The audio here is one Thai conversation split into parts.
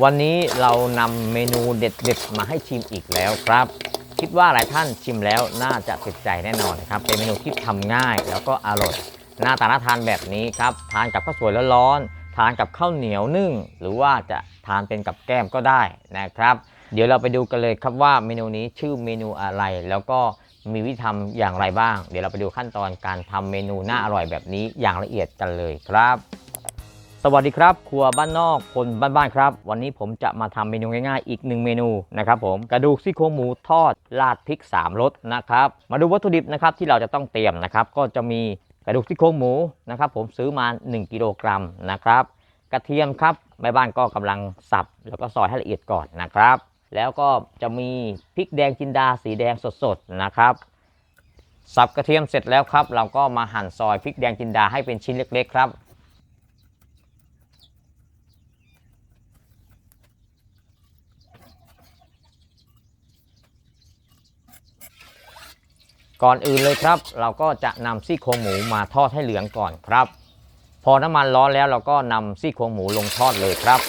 วันนี้เรานำเมนูเด็ดๆมาให้ชิมอีกแล้วครับ คิดว่าหลายท่านชิมแล้วน่าจะติดใจแน่นอนครับ เป็นเมนูที่ทำง่ายแล้วก็อร่อยหน้าตาน่าทานแบบนี้ครับ ทานกับข้าวสวยร้อนๆทานกับข้าวเหนียวนึ่ง หรือว่าจะทานเป็นกับแก้มก็ได้นะครับ เดี๋ยวเราไปดูกันเลยครับว่าเมนูนี้ชื่อเมนูอะไร แล้วก็มีวิธีทำอย่างไรบ้าง เดี๋ยวเราไปดูขั้นตอนการทำเมนูน่าอร่อยแบบนี้อย่างละเอียดกันเลยครับ สวัสดีครับครัวบ้านนอกคนบ้านๆครับ วันนี้ผมจะมาทำเมนูง่ายๆ อีกหนึ่งเมนูนะครับผมกระดูกซี่โครงหมูทอดราดพริก3รสนะครับ มาดูวัตถุดิบนะครับที่เราจะต้องเตรียมนะครับ ก็จะมีกระดูกซี่โครงหมูนะครับ ผมซื้อมา 1 กิโลกรัมนะครับ กระเทียมครับแม่บ้านก็กำลังสับ แล้วก็ซอยให้ละเอียดก่อนนะครับ แล้วก็จะมีพริกแดงจินดาสีแดงสดๆนะครับสับกระเทียมเสร็จแล้วครับ เราก็มาหั่นซอยพริกแดงจินดาให้เป็นชิ้นเล็ก ๆ ครับ ก่อนอื่นเลยครับ เราก็จะนำซี่โครงหมูมาทอดให้เหลืองก่อนครับ พอน้ำมันร้อนแล้วเราก็นำซี่โครงหมูลงทอดเลยครับ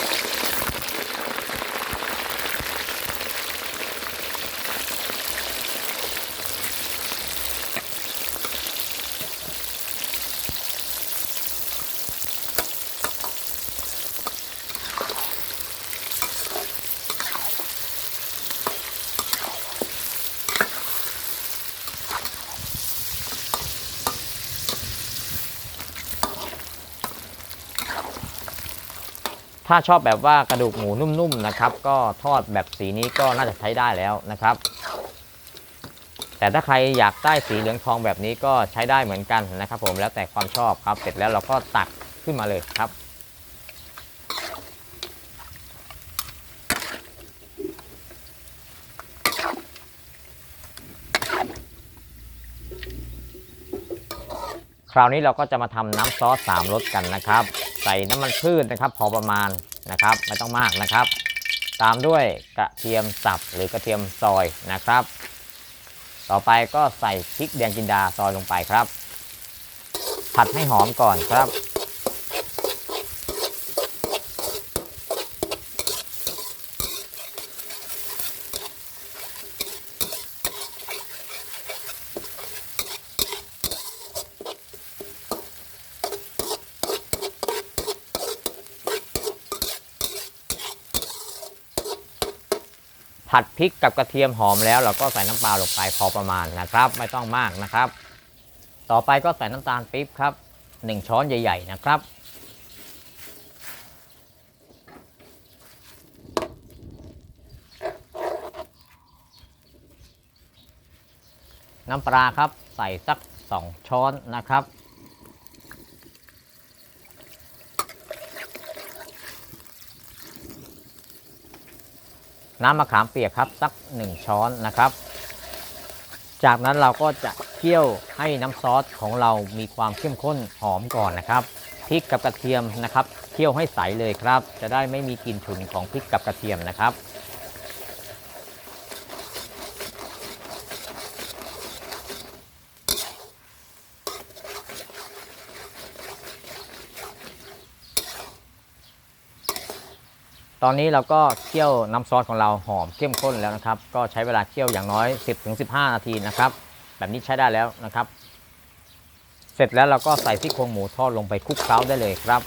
ถ้าชอบแบบว่ากระดูกหมูนุ่มๆนะครับ ก็ทอดแบบสีนี้ก็น่าจะใช้ได้แล้วนะครับ แต่ถ้าใครอยากได้สีเหลืองทองแบบนี้ก็ใช้ได้เหมือนกันนะครับ ผมแล้วแต่ความชอบครับเสร็จแล้วเราก็ตักขึ้นมาเลยครับ คราวนี้เราก็จะมาทำน้ำซอสสามรสกันนะครับ ใส่น้ำมันพืชนะครับ พอประมาณนะครับไม่ต้องมากนะครับ ตามด้วยกระเทียมสับหรือกระเทียมซอยนะครับ ต่อไปก็ใส่พริกแดงจินดาซอยลงไปครับ ผัดให้หอมก่อนครับ ผัดพริกกับกระเทียมหอมแล้ว เราก็ใส่น้ำปลาลงไปพอประมาณนะครับ ไม่ต้องมากนะครับ ต่อไปก็ใส่น้ำตาลปี๊บครับ 1 ช้อนใหญ่ ๆ นะครับ น้ำปลาครับใส่สัก 2 ช้อนนะครับ น้ำมะขามเปียกครับสัก 1 ช้อนนะครับ จากนั้นเราก็จะเคี่ยวให้น้ำซอสของเรามีความเข้มข้นหอมก่อนนะครับพริกกับกระเทียมนะครับเคี่ยวให้ใสเลยครับ จะได้ไม่มีกลิ่นฉุนของพริกกับกระเทียมนะครับ ตอนนี้เราก็เคี่ยวน้ำซอสของเราหอมเข้มข้นแล้วนะครับ ก็ใช้เวลาเคี่ยวอย่างน้อย 10-15 นาทีนะครับ แบบนี้ใช้ได้แล้วนะครับ เสร็จแล้วเราก็ใส่ซี่โครงหมูทอดลงไปคลุกเคล้าได้เลยครับ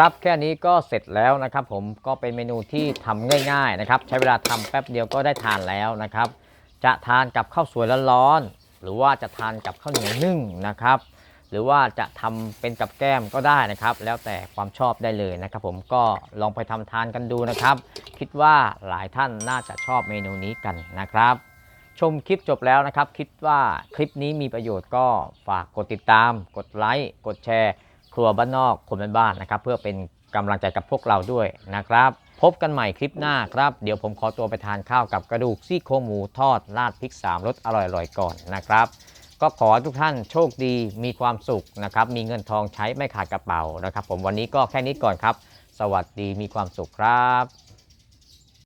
ครับแค่นี้ก็เสร็จแล้วนะครับ ผมก็เป็นเมนูที่ทำง่าย ๆนะครับ ใช้เวลาทำแป๊บเดียวก็ได้ทานแล้วนะครับ จะทานกับข้าวสวยร้อนๆหรือว่าจะทานกับข้าวเหนียวนึ่งนะครับ หรือว่าจะทำเป็นกับแก้มก็ได้นะครับ แล้วแต่ความชอบได้เลยนะครับ ผมก็ลองไปทำทานกันดูนะครับ คิดว่าหลายท่านน่าจะชอบเมนูนี้กันนะครับ ชมคลิปจบแล้วนะครับ คิดว่าคลิปนี้มีประโยชน์ก็ฝากกดติดตาม กดไลค์กดแชร์ ครัวบ้านนอกคนบ้านๆนะครับ เพื่อเป็นกำลังใจกับพวกเราด้วยนะครับ พบกันใหม่คลิปหน้าครับ เดี๋ยวผมขอตัวไปทานข้าวกับกระดูกซี่โครงหมูทอดราดพริกสามรสอร่อยๆก่อนนะครับก็ขอทุกท่านโชคดีมีความสุขนะครับ มีเงินทองใช้ไม่ขาดกระเป๋านะครับ ผมวันนี้ก็แค่นี้ก่อนครับ สวัสดีมีความสุขครับ